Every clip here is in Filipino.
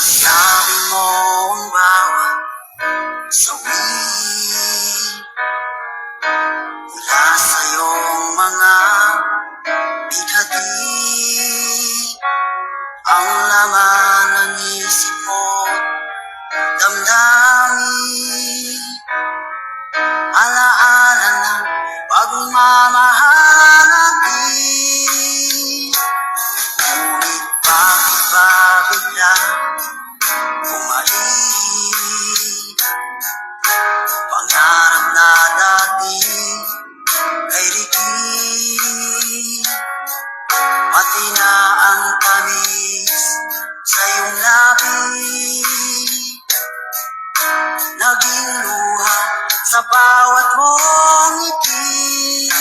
啊。na ang tamis sa iyong labi. Naging luha sa bawat mong ngiti.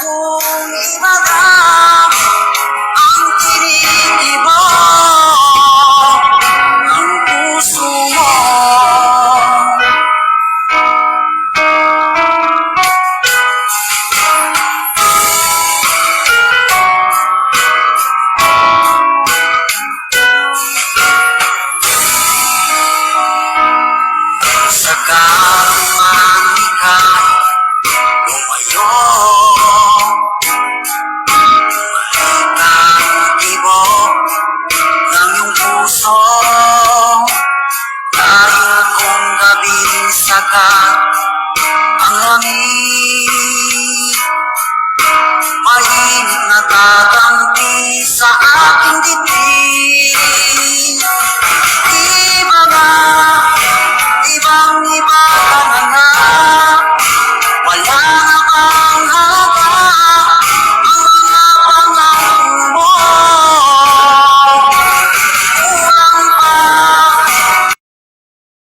Purnima